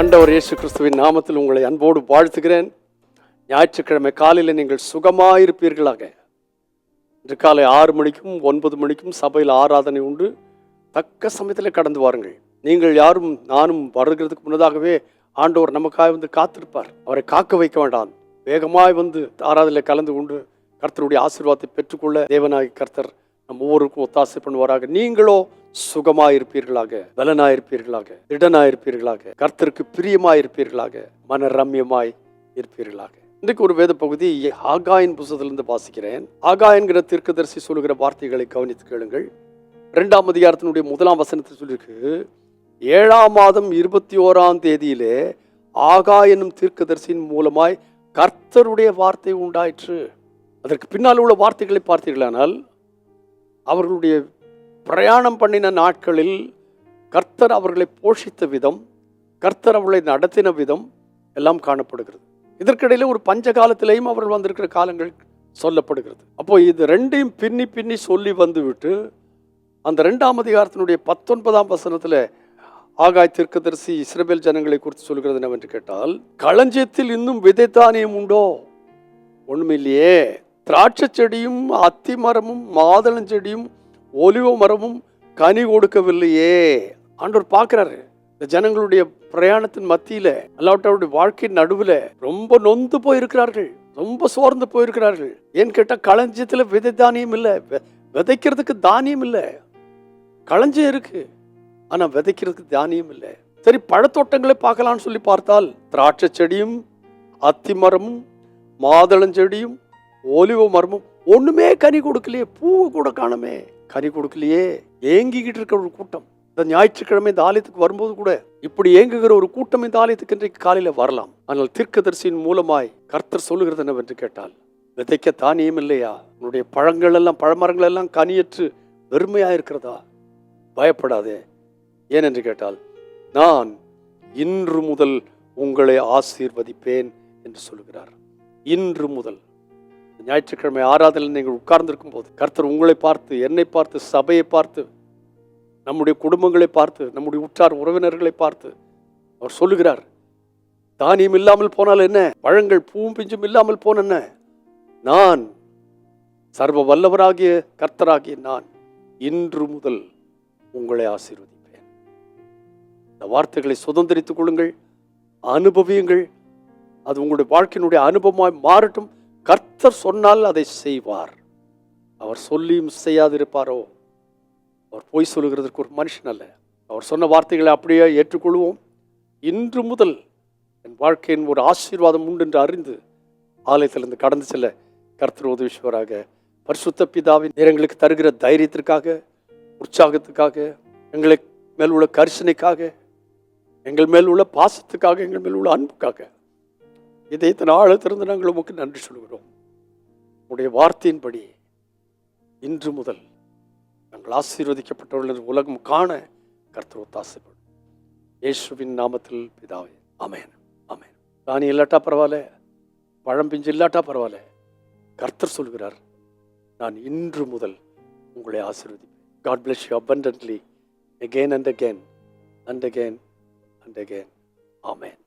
அண்டவர் இயேசு கிறிஸ்துவின் நாமத்தில் உங்களை அன்போடு வாழ்த்துகிறேன். ஞாயிற்றுக்கிழமை காலையில் நீங்கள் சுகமாயிருப்பீர்களாக. இன்று காலை ஆறு மணிக்கும் ஒன்பது மணிக்கும் சபையில் ஆராதனை உண்டு. தக்க சமயத்தில் கடந்து வாருங்கள். நீங்கள் யாரும் நானும் வருகிறதுக்கு முன்னதாகவே ஆண்டவர் நமக்காக வந்து காத்திருப்பார். அவரை காக்க வைக்க வேண்டாம். வேகமாய் வந்து ஆராதனையில் கலந்து கொண்டு கர்த்தருடைய ஆசீர்வாதத்தை பெற்றுக்கொள்ள தேவநாயகி கர்த்தர் நம் ஒவ்வொருக்கும் ஒத்தாசை பண்ணுவாராக. நீங்களோ சுகமாயிருப்பீர்களாக பலனாயிருப்பீர்களாக திடனாயிருப்பீர்களாக கர்த்தருக்கு பிரியமாயிருப்பீர்களாக மன ரம்யமாய் இருப்பீர்களாக. இன்றைக்கு ஒரு வேத பகுதி ஆகாயின் புஸ்தகத்திலிருந்து வாசிக்கிறேன். ஆகா என்கிற தீர்க்கதரிசி சொல்லுகிற வார்த்தைகளை கவனித்து கேளுங்கள். இரண்டாம் அதிகாரத்தினுடைய முதலாம் வசனத்தை சொல்லியிருக்கு ஏழாம் மாதம் இருபத்தி ஓராம் தேதியிலே ஆகா என்னும் தீர்க்கதரிசியின் மூலமாய் கர்த்தருடைய வார்த்தை உண்டாயிற்று. அதற்கு பின்னால் உள்ள வார்த்தைகளை பார்த்தீர்களானால் அவர்களுடைய பிரயாணம் பண்ணின நாட்களில் கர்த்தர் அவர்களை போஷித்த விதம் கர்த்தர் அவர்களை நடத்தின விதம் எல்லாம் காணப்படுகிறது. இதற்கிடையில் ஒரு பஞ்ச காலத்திலேயும் அவர்கள் வந்திருக்கிற காலங்கள் சொல்லப்படுகிறது. அப்போ இது ரெண்டையும் பின்னி பின்னி சொல்லி வந்துவிட்டு அந்த ரெண்டாம் அதிகாரத்தினுடைய பத்தொன்பதாம் வசனத்தில் ஆகாய் தீர்க்கதரிசி இஸ்ரபேல் ஜனங்களை குறித்து சொல்கிறது என்னவென்று கேட்டால் களஞ்சியத்தில் இன்னும் விதைத்தானியம் உண்டோ? ஒன்றுமில்லையே திராட்சை செடியும் அத்திமரமும் மரமும் மாதளஞ்செடியும் ஒலிவ மரமும் கனி கொடுக்கவில்லையே. ஆண்டவர் பார்க்குறாரு. இந்த ஜனங்களுடைய பிரயாணத்தின் மத்தியில அல்லாட்டவருடைய வாழ்க்கையின் நடுவுல ரொம்ப நொந்து போயிருக்கிறார்கள். ரொம்ப சோர்ந்து போயிருக்கிறார்கள். ஏன்னு கேட்டால் களஞ்சியத்தில் விதை தானியம் இல்லை. வெ- விதைக்கிறதுக்கு தானியம் இல்லை. களஞ்சியம் இருக்கு. ஆனா விதைக்கிறதுக்கு தானியம் இல்லை. சரி பழத்தோட்டங்களை பார்க்கலாம்னு சொல்லி பார்த்தால் திராட்சை செடியும் அத்தி மரமும் மாதளஞ்செடியும் ஒலிவ மரமும் ஒன்றுமே கனி கொடுக்கலையே. பூவை கூட காணுமே. கனி கொடுக்கலையே ஏங்கிக்கிட்டு இருக்கிற ஒரு கூட்டம். இந்த ஞாயிற்றுக்கிழமை இந்த ஆலயத்துக்கு வரும்போது கூட இப்படி ஏங்குகிற ஒரு கூட்டம் இந்த ஆலயத்துக்கு இன்றைக்கு காலையில் வரலாம். ஆனால் தீர்க்கதரிசியின் மூலமாய் கர்த்தர் சொல்லுகிறது என்னவென்று கேட்டால் விதைக்க தானியம் இல்லையா? உன்னுடைய பழங்கள் எல்லாம் பழமரங்கள் எல்லாம் கனியற்று வெறுமையா இருக்கிறதா? பயப்படாதே. ஏனென்று கேட்டால் நான் இன்று முதல் உங்களை ஆசீர்வதிப்பேன் என்று சொல்லுகிறார் இன்று முதல். ஞாயிற்றுக்கிழமை ஆராதனை நீங்கள் உட்கார்ந்திருக்கும் போது கர்த்தர் உங்களை பார்த்து என்னை பார்த்து சபையை பார்த்து நம்முடைய குடும்பங்களை பார்த்து நம்முடைய உற்றார் உறவினர்களை பார்த்து அவர் சொல்லுகிறார் தானியம் இல்லாமல் போனால் என்ன? பழங்கள் பூவும் பிஞ்சும் இல்லாமல் போன என்ன? நான் சர்வ வல்லவராகிய கர்த்தராகிய நான் இன்று முதல் உங்களை ஆசீர்வதிப்பேன். இந்த வார்த்தைகளை சுதந்திரித்துக் கொள்ளுங்கள் அனுபவியுங்கள். அது உங்களுடைய வாழ்க்கையினுடைய அனுபவமாய் மாறட்டும். கர்த்தர் சொன்னால் அதை செய்வார். அவர் சொல்லியும் செய்யாதிருப்பாரோ? அவர் பொய் சொல்லுகிறதற்கு ஒரு மனுஷன் அல்ல. அவர் சொன்ன வார்த்தைகளை அப்படியே ஏற்றுக்கொள்வோம். இன்று முதல் என் வாழ்க்கையின் ஒரு ஆசீர்வாதம் உண்டு என்று அறிந்து ஆலயத்திலிருந்து கடந்து செல்ல கர்த்தர் உதவிஸ்வராக பரிசுத்த பிதாவின் எங்களுக்கு தருகிற தைரியத்திற்காக உற்சாகத்துக்காக எங்களை மேல் உள்ள கரிசனைக்காக எங்கள் மேல் உள்ள பாசத்துக்காக எங்கள் மேல் உள்ள அன்புக்காக இதை இத்தனை ஆழத்திலிருந்து நாங்கள் உமக்கு நன்றி சொல்கிறோம். உடைய வார்த்தையின்படி இன்று முதல் நாங்கள் ஆசீர்வதிக்கப்பட்டவர்கள் உலகம் காண கர்த்தர் ஒத்தாசைப்படும் இயேசுவின் நாமத்தில் பிதாவே அமேன் அமேன் தானி இல்லாட்டா பரவாயில்ல பழம் பிஞ்சு இல்லாட்டா பரவாயில்ல. கர்த்தர் சொல்கிறார் நான் இன்று முதல் உங்களை ஆசீர்வதிப்பேன். God bless you abundantly again and again and again and again amen.